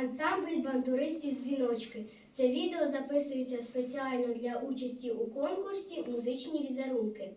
Ансамбль бандуристів дзвіночки. Це відео записується спеціально для участі у конкурсі Музичні візерунки.